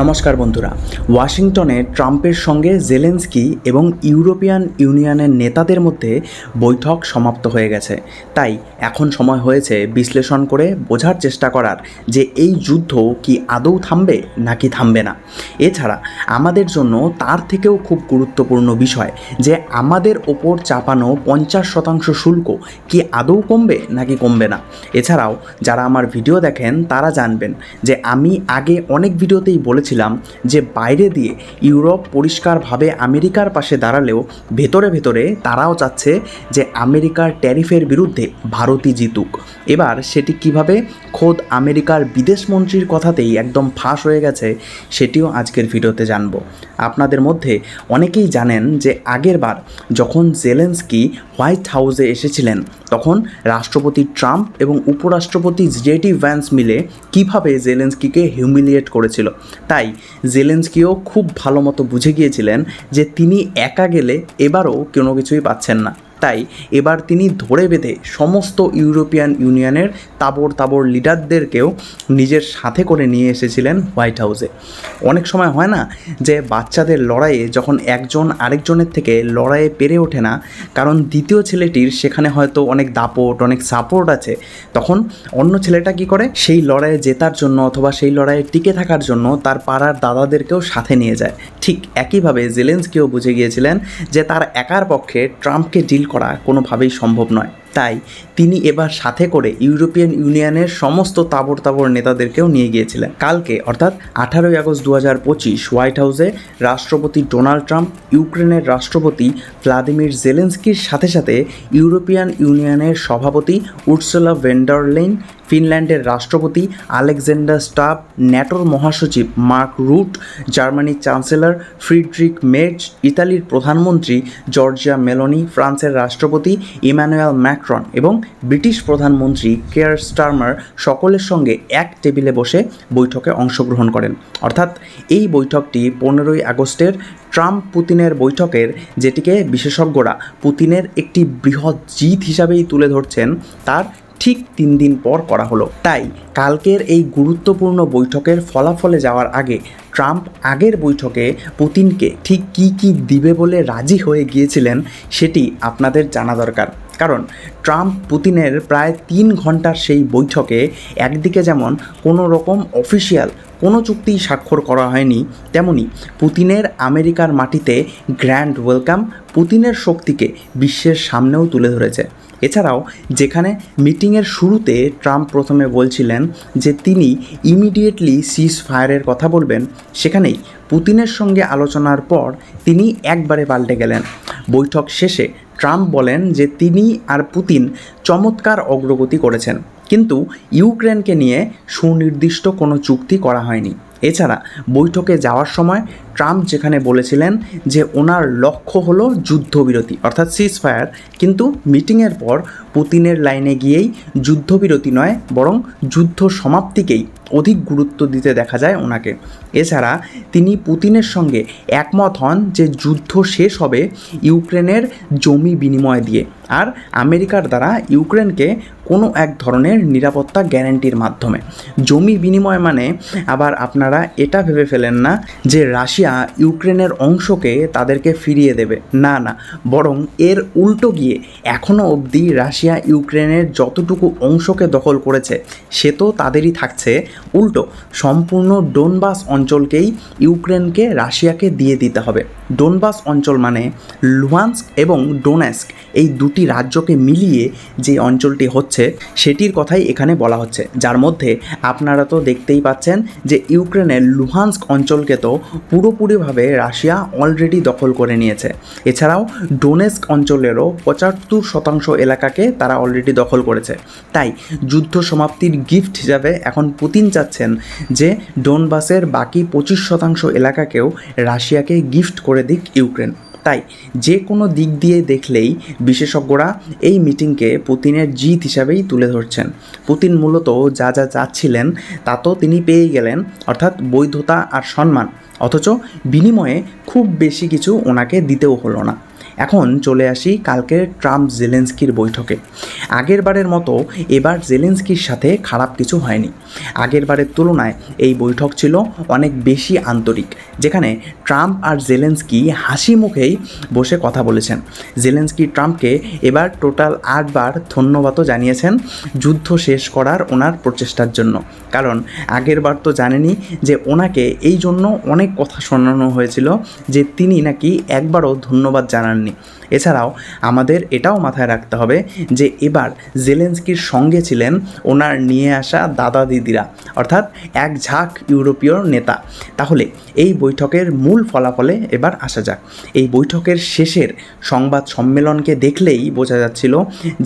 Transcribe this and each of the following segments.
নমস্কার বন্ধুরা। ওয়াশিংটনে ট্রাম্পের সঙ্গে জেলেন্সকি এবং ইউরোপিয়ান ইউনিয়নের নেতাদের মধ্যে বৈঠক সমাপ্ত হয়ে গেছে। তাই এখন সময় হয়েছে বিশ্লেষণ করে বোঝার চেষ্টা করার যে এই যুদ্ধ কি আদৌ থামবে নাকি থামবে না। এছাড়া আমাদের জন্য তার থেকেও খুব গুরুত্বপূর্ণ বিষয় যে আমাদের ওপর চাপানো পঞ্চাশ শতাংশ শুল্ক কি আদৌ কমবে নাকি কমবে না। এছাড়াও যারা আমার ভিডিও দেখেন তারা জানবেন যে আমি আগে অনেক ভিডিওতেই বলেছিলাম যে বাইরে দিয়ে ইউরোপ পরিষ্কারভাবে আমেরিকার পাশে দাঁড়ালেও ভেতরে ভেতরে তারাও চাচ্ছে যে আমেরিকার ট্যারিফের বিরুদ্ধে ভারতই জিতুক। এবার সেটি কীভাবে খোদ আমেরিকার বিদেশমন্ত্রীর কথাতেই একদম ফাঁস হয়ে গেছে, সেটিও আজকের ভিডিওতে জানব। আপনাদের মধ্যে অনেকেই জানেন যে আগের বার যখন জেলেন্সকি হোয়াইট হাউসে এসেছিলেন, তখন রাষ্ট্রপতি ট্রাম্প এবং উপরাষ্ট্রপতি জেডি ভ্যান্স মিলে কীভাবে জেলেন্সকিকে হিউমিলিয়েট করেছিল। তাই জেলেন্সকিও খুব ভালো মতো বুঝে গিয়েছিলেন যে তিনি একা গেলে এবারও কোনো কিছুই পাচ্ছেন না। তাই এবার তিনি ধরে বেঁধে সমস্ত ইউরোপিয়ান ইউনিয়নের তাবর তাবর লিডারদেরকেও নিজের সাথে করে নিয়ে এসেছিলেন হোয়াইট হাউসে। অনেক সময় হয় না যে বাচ্চাদের লড়াইয়ে যখন একজন আরেকজনের থেকে লড়াইয়ে পেরে ওঠে না, কারণ দ্বিতীয় ছেলেটির সেখানে হয়তো অনেক দাপট, অনেক সাপোর্ট আছে, তখন অন্য ছেলেটা কি করে? সেই লড়াইয়ে জেতার জন্য অথবা সেই লড়াইয়ে টিকে থাকার জন্য তার পাড়ার দাদাদেরকেও সাথে নিয়ে যায়। ঠিক একইভাবে জেলেন্সকিও বুঝে গিয়েছিলেন যে তার একার পক্ষে ট্রাম্পকে ডিল করা কোনোভাবেই সম্ভব নয়। তাই তিনি এবার সাথে করে ইউরোপিয়ান ইউনিয়নের সমস্ত তাবর তাবর নেতাদেরকেও নিয়ে গিয়েছিলেন। কালকে, অর্থাৎ আঠারোই আগস্ট দু হাজার পঁচিশ, হোয়াইট হাউসে রাষ্ট্রপতি ডোনাল্ড ট্রাম্প, ইউক্রেনের রাষ্ট্রপতি ভ্লাদিমির জেলেন্সকির সাথে সাথে ইউরোপিয়ান ইউনিয়নের সভাপতি উর্সুলা ভেন্ডারলেইন ফিনল্যান্ডের রাষ্ট্রপতি আলেকজান্ডার স্টাব, ন্যাটোর মহাসচিব মার্ক রুট, জার্মানির চ্যান্সেলর ফ্রিডরিক মের্জ, ইতালির প্রধানমন্ত্রী জর্জিয়া মেলোনি, ফ্রান্সের রাষ্ট্রপতি ইমানুয়েল ম্যাক্রন এবং ব্রিটিশ প্রধানমন্ত্রী কেয়ার স্টারমার সকলের সঙ্গে এক টেবিলে বসে বৈঠকে অংশগ্রহণ করেন। অর্থাৎ এই বৈঠকটি পনেরোই আগস্টের ট্রাম্প পুতিনের বৈঠকের, যেটিকে বিশেষজ্ঞরা পুতিনের একটি বৃহৎ জিত হিসাবেই তুলে ধরছেন, তার ঠিক তিন দিন পর করা হলো। তাই কালকের এই গুরুত্বপূর্ণ বৈঠকের ফলাফলে যাওয়ার আগে ট্রাম্প আগের বৈঠকে পুতিনকে ঠিক কি কি দিবে বলে রাজি হয়ে গিয়েছিলেন, সেটি আপনাদের জানা দরকার। কারণ ট্রাম্প পুতিনের প্রায় তিন ঘণ্টার সেই বৈঠকে একদিকে যেমন কোনো রকম অফিসিয়াল কোনো চুক্তি স্বাক্ষর করা হয়নি, তেমনি পুতিনের আমেরিকার মাটিতে গ্র্যান্ড ওয়েলকাম পুতিনের শক্তিকে বিশ্বের সামনেও তুলে ধরেছে। এছাড়াও যেখানে মিটিংয়ের শুরুতে ট্রাম্প প্রথমে বলছিলেন যে তিনি ইমিডিয়েটলি সিজ ফায়ারের কথা বলবেন, সেখানেই পুতিনের সঙ্গে আলোচনার পর তিনি একবারে পাল্টে গেলেন। বৈঠক শেষে ট্রাম্প বলেন যে তিনি আর পুতিন চমৎকার অগ্রগতি করেছেন। কিন্তু ইউক্রেনকে নিয়ে সুনির্দিষ্ট কোনো চুক্তি করা হয়নি। এছাড়া বৈঠকে যাওয়ার সময় ট্রাম্প যেখানে বলেছিলেন যে ওনার লক্ষ্য হলো যুদ্ধবিরতি, অর্থাৎ সিজ ফায়ার কিন্তু মিটিংয়ের পর পুতিনের লাইনে গিয়েই যুদ্ধবিরতি নয়, বরং যুদ্ধ সমাপ্তিকেই অধিক গুরুত্ব দিতে দেখা যায় ওনাকে। এছাড়া তিনি পুতিনের সঙ্গে একমত হন যে যুদ্ধ শেষ হবে ইউক্রেনের জমি বিনিময় দিয়ে, আর আমেরিকার দ্বারা ইউক্রেনকে কোনো এক ধরনের নিরাপত্তা গ্যারান্টির মাধ্যমে। জমি বিনিময় মানে আবার আপনারা এটা ভেবে ফেলেন না যে রাশিয়া ইউক্রেনের অংশকে তাদেরকে ফিরিয়ে দেবে। না না, বরং এর উল্টো গিয়ে এখনও অবধি রাশিয়া ইউক্রেনের যতটুকু অংশকে দখল করেছে, সে তো তাদেরই থাকছে। উল্টো, সম্পূর্ণ ডোনবাস অঞ্চলকেই ইউক্রেনকে রাশিয়াকে দিয়ে দিতে হবে। ডোনবাস অঞ্চল মানে লুহান্স্ক এবং ডোনেস্ক, এই দুটি রাজ্যকে মিলিয়ে যে অঞ্চলটি হচ্ছে, সেটির কথাই এখানে বলা হচ্ছে। যার মধ্যে আপনারা তো দেখতেই পাচ্ছেন যে ইউক্রেনের লুহান্স্ক অঞ্চলকে তো পুরোপুরিভাবে রাশিয়া অলরেডি দখল করে নিয়েছে। এছাড়াও ডোনেস্ক অঞ্চলেরও পঁচাত্তর শতাংশ এলাকাকে তারা অলরেডি দখল করেছে। তাই যুদ্ধ সমাপ্তির গিফট হিসাবে এখন পুতিন চাচ্ছেন যে ডোনবাসের বাকি পঁচিশ শতাংশ এলাকাকেও রাশিয়াকে গিফট করে দিক ইউক্রেন। তাই যে কোনো দিক দিয়ে দেখলেই বিশেষজ্ঞরা এই মিটিংকে পুতিনের জিত হিসাবেই তুলে ধরছেন। পুতিন মূলত যা যা চাচ্ছিলেন তা তো তিনি পেয়ে গেলেন, অর্থাৎ বৈধতা আর সম্মান। অথচ বিনিময়ে খুব বেশি কিছু ওনাকে দিতেও হলো না। এখন চলে আসি কালকে ট্রাম্প জেলেন্সকির বৈঠকে। আগের বারের মতো এবার জেলেন্সকির সাথে খারাপ কিছু হয়নি। আগের বারের তুলনায় এই বৈঠক ছিল অনেক বেশি আন্তরিক, যেখানে ট্রাম্প আর জেলেন্সকি হাসি মুখেই বসে কথা বলেছেন। জেলেন্সকি ট্রাম্পকে এবার টোটাল আটবার ধন্যবাদও জানিয়েছেন যুদ্ধ শেষ করার ওনার প্রচেষ্টার জন্য। কারণ আগের বার তো জানেনই যে ওনাকে এই জন্য অনেক কথা শোনানো হয়েছিল যে তিনি নাকি একবারও ধন্যবাদ Ini. এছাড়াও আমাদের এটাও মাথায় রাখতে হবে যে এবার জেলেন্সকির সঙ্গে ছিলেন ওনার নিয়ে আসা দাদা দিদিরা, অর্থাৎ এক ঝাঁক ইউরোপীয় নেতা। তাহলে এই বৈঠকের মূল ফলাফলে এবার আসা যাক। এই বৈঠকের শেষের সংবাদ সম্মেলনকে দেখলেই বোঝা যাচ্ছিল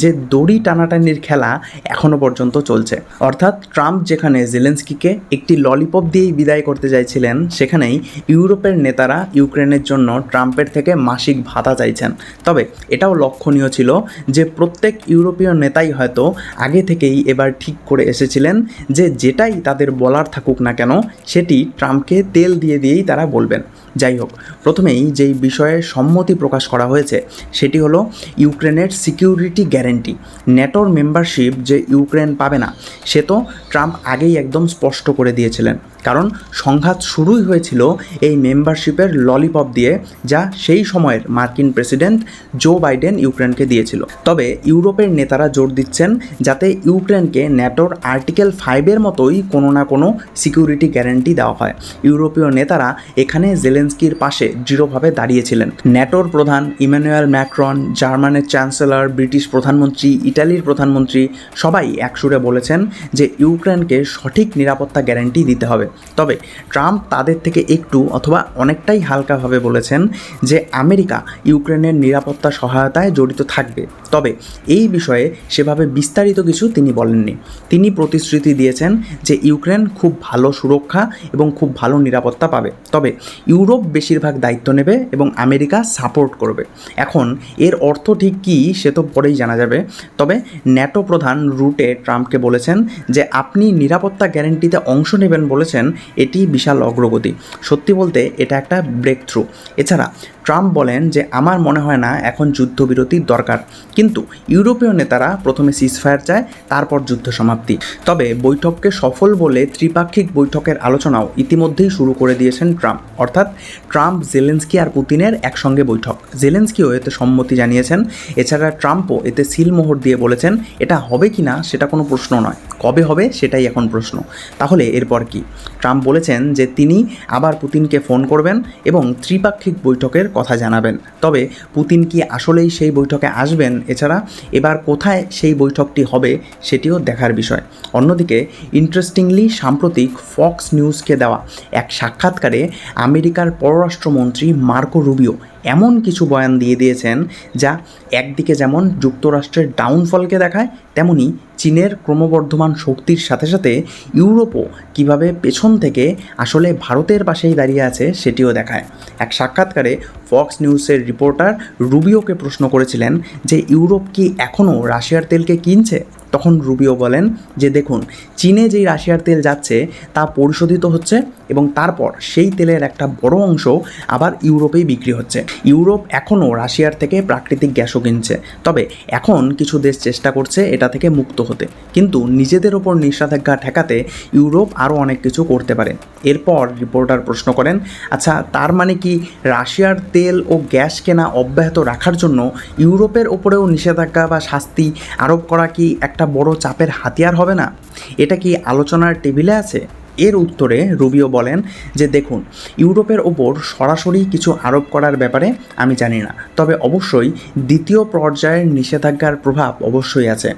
যে দড়ি টানাটানির খেলা এখনও পর্যন্ত চলছে। অর্থাৎ ট্রাম্প যেখানে জেলেন্সকিকে একটি ললিপপ দিয়েই বিদায় করতে চাইছিলেন, সেখানেই ইউরোপের নেতারা ইউক্রেনের জন্য ট্রাম্পের থেকে মাসিক ভাতা চাইছেন। তবে এটাও লক্ষণীয় ছিল যে প্রত্যেক ইউরোপীয় নেতাই হয়তো আগে থেকেই এবার ঠিক করে এসেছিলেন যে যেটাই তাদের বলার থাকুক না কেন, সেটি ট্রাম্পকে তেল দিয়ে দিয়েই তারা বলবেন। যাই হোক, প্রথমেই যেই বিষয়ে সম্মতি প্রকাশ করা হয়েছে, সেটি হলো ইউক্রেনের সিকিউরিটি গ্যারেন্টি। ন্যাটোর মেম্বারশিপ যে ইউক্রেন পাবে না, সে তো ট্রাম্প আগেই একদম স্পষ্ট করে দিয়েছিলেন। কারণ সংঘাত শুরুই হয়েছিল এই মেম্বারশিপের ললিপপ দিয়ে, যা সেই সময়ের মার্কিন প্রেসিডেন্ট জো বাইডেন ইউক্রেনকে দিয়েছিল। তবে ইউরোপের নেতারা জোর দিচ্ছেন যাতে ইউক্রেনকে ন্যাটোর আর্টিকেল ফাইভের মতোই কোনো না কোনো সিকিউরিটি গ্যারেন্টি দেওয়া হয়। ইউরোপীয় নেতারা এখানে জেলেন্সকির পাশে দৃঢ়ভাবে দাঁড়িয়েছিলেন। ন্যাটোর প্রধান ইমানুয়েল ম্যাক্রন, জার্মানের চ্যান্সেলর, ব্রিটিশ প্রধানমন্ত্রী, ইটালির প্রধানমন্ত্রী সবাই একসুরে বলেছেন যে ইউক্রেনকে সঠিক নিরাপত্তা গ্যারান্টি দিতে হবে। তবে ট্রাম্প তাদের থেকে একটু অথবা অনেকটাই হালকাভাবে বলেছেন যে আমেরিকা ইউক্রেনের নিরাপত্তা সহায়তায় জড়িত থাকবে। তবে এই বিষয়ে সেভাবে বিস্তারিত কিছু তিনি বলেননি। তিনি প্রতিশ্রুতি দিয়েছেন যে ইউক্রেন খুব ভালো সুরক্ষা এবং খুব ভালো নিরাপত্তা পাবে। তবে ইউরোপ বেশিরভাগ দায়িত্ব নেবে এবং আমেরিকা সাপোর্ট করবে। এখন এর অর্থ ঠিক কী সে তো পরেই জানা যাবে। তবে ন্যাটো প্রধান রুটে ট্রাম্পকে বলেছেন যে, আপনি নিরাপত্তা গ্যারেন্টিতে অংশ নেবেন বলেছেন এটি বিশাল অগ্রগতি। সত্যি বলতে এটা একটা ব্রেক থ্রু এছাড়া ট্রাম্প বলেন যে, আমার মনে হয় না, এখন যুদ্ধবিরতির দরকার। কিন্তু ইউরোপীয় নেতারা প্রথমে সিজফায়ার চায়, তারপর যুদ্ধ সমাপ্তি। তবে বৈঠককে সফল বলে ত্রিপাক্ষিক বৈঠকের আলোচনাও ইতিমধ্যেই শুরু করে দিয়েছেন ট্রাম্প। অর্থাৎ ট্রাম্প, জেলেন্সকি আর পুতিনের একসঙ্গে বৈঠক। জেলেন্সকিও এতে সম্মতি জানিয়েছেন। এছাড়া ট্রাম্পও এতে সিলমোহর দিয়ে বলেছেন, এটা হবে কি না, সেটা কোনো প্রশ্ন নয়। কবে হবে, সেটাই এখন প্রশ্ন। তাহলে এরপর কি? ট্রাম্প বলেছেন যে, তিনি আবার পুতিনকে ফোন করবেন এবং ত্রিপাক্ষিক বৈঠকের কথা জানাবেন। তবে পুতিন কি আসলেই সেই বৈঠকে আসবেন? এছাড়া এবার কোথায় সেই বৈঠকটি হবে সেটিও দেখার বিষয়। অন্যদিকে ইন্টারেস্টিংলি সাম্প্রতিক ফক্স নিউজকে দেওয়া এক সাক্ষাৎকারে আমেরিকার পররাষ্ট্রমন্ত্রী মার্কো রুবিও এমন কিছু বয়ান দিয়ে দিয়েছেন যা একদিকে যেমন যুক্তরাষ্ট্রের ডাউনফলকে দেখায়, তেমনি চীনের ক্রমবর্ধমান শক্তির সাথে সাথে ইউরোপও কীভাবে পেছন থেকে আসলে ভারতের পাশেই দাঁড়িয়ে আছে সেটিও দেখায়। এক সাক্ষাৎকারে ফক্স নিউজের রিপোর্টার রুবিওকে প্রশ্ন করেছিলেন যে ইউরোপ কি এখনও রাশিয়ার তেলকে কিনছে? তখন রুবিও বলেন যে দেখুন, চীনে যেই রাশিয়ার তেল যাচ্ছে তা পরিশোধিত হচ্ছে এবং তারপর সেই তেলের একটা বড় অংশ আবার ইউরোপেই বিক্রি হচ্ছে। ইউরোপ এখনও রাশিয়ার থেকে প্রাকৃতিক গ্যাসও কিনছে। তবে এখন কিছু দেশ চেষ্টা করছে এটা থেকে মুক্ত হতে। কিন্তু নিজেদের ওপর নিষেধাজ্ঞা ঠেকাতে ইউরোপ আরও অনেক কিছু করতে পারে। এরপর রিপোর্টার প্রশ্ন করেন আচ্ছা তার মানে কি রাশিয়ার তেল ও গ্যাস কেনা অব্যাহত রাখার জন্য ইউরোপের ওপরেও নিষেধাজ্ঞা বা শাস্তি আরোপ করা কি একটা বড় চাপের হাতিয়ার হবে না? এটা কি আলোচনার টেবিলে আছে? এর উত্তরে রুবিও বলেন যে দেখুন, ইউরোপের ওপর সরাসরি কিছু আরোপ করার ব্যাপারে আমি জানি না। তবে অবশ্যই দ্বিতীয় পর্যায়ের নিষেধাজ্ঞার প্রভাব অবশ্যই আছে।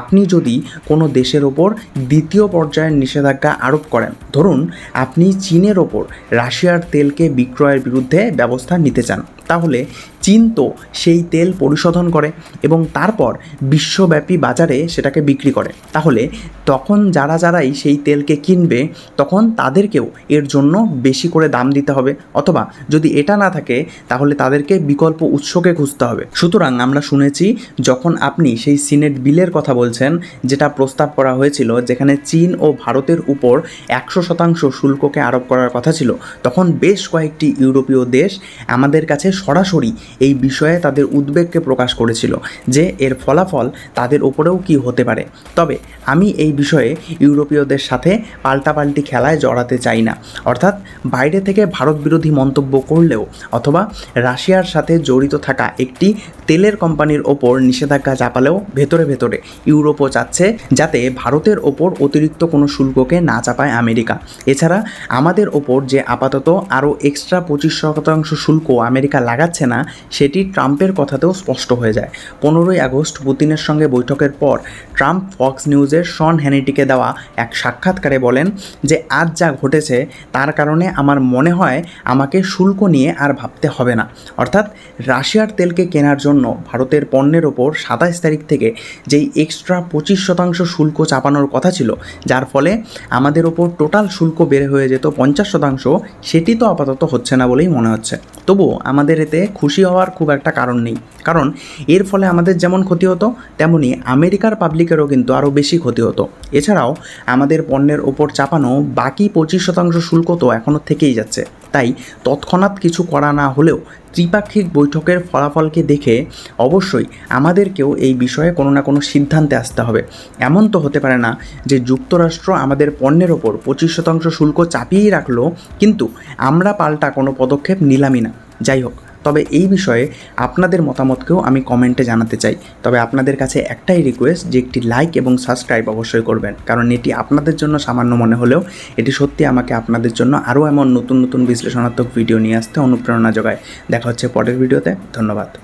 আপনি যদি কোনো দেশের ওপর দ্বিতীয় পর্যায়ের নিষেধাজ্ঞা আরোপ করেন, ধরুন আপনি চীনের ওপর রাশিয়ার তেলকে বিক্রয়ের বিরুদ্ধে ব্যবস্থা নিতে চান। তাহলে চীন তো সেই তেল পরিশোধন করে এবং তারপর বিশ্বব্যাপী বাজারে সেটাকে বিক্রি করে। তাহলে তখন যারা যারাই সেই তেলকে কিনবে, তখন তাদেরকেও এর জন্য বেশি করে দাম দিতে হবে। অথবা যদি এটা না থাকে, তাহলে তাদেরকে বিকল্প উৎসকে খুঁজতে হবে। সুতরাং আমরা শুনেছি, যখন আপনি সেই সিনেট বিলের কথা বলছেন, যেটা প্রস্তাব করা হয়েছিল, যেখানে চীন ও ভারতের উপর একশো শতাংশ শুল্ককে আরোপ করার কথা ছিল, তখন বেশ কয়েকটি ইউরোপীয় দেশ আমাদের কাছে সরাসরি এই বিষয়ে তাদের উদ্বেগকে প্রকাশ করেছিল যে এর ফলাফল তাদের ওপরেও কি হতে পারে। তবে আমি এই বিষয়ে ইউরোপীয়দের সাথে পাল্টাপাল্টি খেলায় জড়াতে চাই না। অর্থাৎ বাইরে থেকে ভারত বিরোধী মন্তব্য করলেও অথবা রাশিয়ার সাথে জড়িত থাকা একটি তেলের কোম্পানির ওপর নিষেধাজ্ঞা চাপালেও ভেতরে ভেতরে ইউরোপও চাচ্ছে যাতে ভারতের ওপর অতিরিক্ত কোনো শুল্ককে না চাপায় আমেরিকা। এছাড়া আমাদের ওপর যে আপাতত আরও এক্সট্রা পঁচিশ শতাংশ শুল্ক আমেরিকা লাগাচ্ছে না, সেটি ট্রাম্পের কথাতেও স্পষ্ট হয়ে যায়। পনেরোই আগস্ট পুতিনের সঙ্গে বৈঠকের পর ট্রাম্প ফক্স নিউজের শন হ্যানিটিকে দেওয়া এক সাক্ষাৎকারে বলেন যে, আজ যা ঘটেছে, তার কারণে আমার মনে হয় আমাকে শুল্ক নিয়ে আর ভাবতে হবে না। অর্থাৎ রাশিয়ার তেলকে কেনার জন্য ভারতের পণ্যের ওপর সাতাইশ তারিখ থেকে যেই এক্সট্রা পঁচিশ শতাংশ শুল্ক চাপানোর কথা ছিল, যার ফলে আমাদের ওপর টোটাল শুল্ক বেড়ে হয়ে যেত পঞ্চাশ শতাংশ, সেটি তো আপাতত হচ্ছে না বলেই মনে হচ্ছে। তবুও আমাদের এতে খুশি হওয়ার খুব একটা কারণ নেই। কারণ এর ফলে আমাদের যেমন ক্ষতি হতো, তেমনি আমেরিকার পাবলিকেরও কিন্তু আরও বেশি ক্ষতি হতো। এছাড়াও আমাদের পণ্যের ওপর চাপানো বাকি পঁচিশ শতাংশ শুল্ক তো এখনও থেকেই যাচ্ছে। তাই তৎক্ষণাৎ কিছু করা না হলেও ত্রিপাক্ষিক বৈঠকের ফলাফলকে দেখে অবশ্যই আমাদেরকেও এই বিষয়ে কোনো না কোনো সিদ্ধান্তে আসতে হবে। এমন তো হতে পারে না যে যুক্তরাষ্ট্র আমাদের পণ্যের ওপর পঁচিশ শতাংশ শুল্ক চাপিয়েই রাখল, কিন্তু আমরা পাল্টা কোনো পদক্ষেপ নিলামই না। যাই হোক তবে এই বিষয়ে আপনাদের মতামতকেও আমি কমেন্টে জানাতে চাই। তবে আপনাদের কাছে একটাই রিকোয়েস্ট যে একটি লাইক এবং সাবস্ক্রাইব অবশ্যই করবেন। কারণ এটি আপনাদের জন্য সামান্য মনে হলেও এটি সত্যি আমাকে আপনাদের জন্য আরও এমন নতুন নতুন বিশ্লেষণাত্মক ভিডিও নিয়ে আসতে অনুপ্রেরণা যোগায়। দেখা হচ্ছে পরের ভিডিওতে ধন্যবাদ।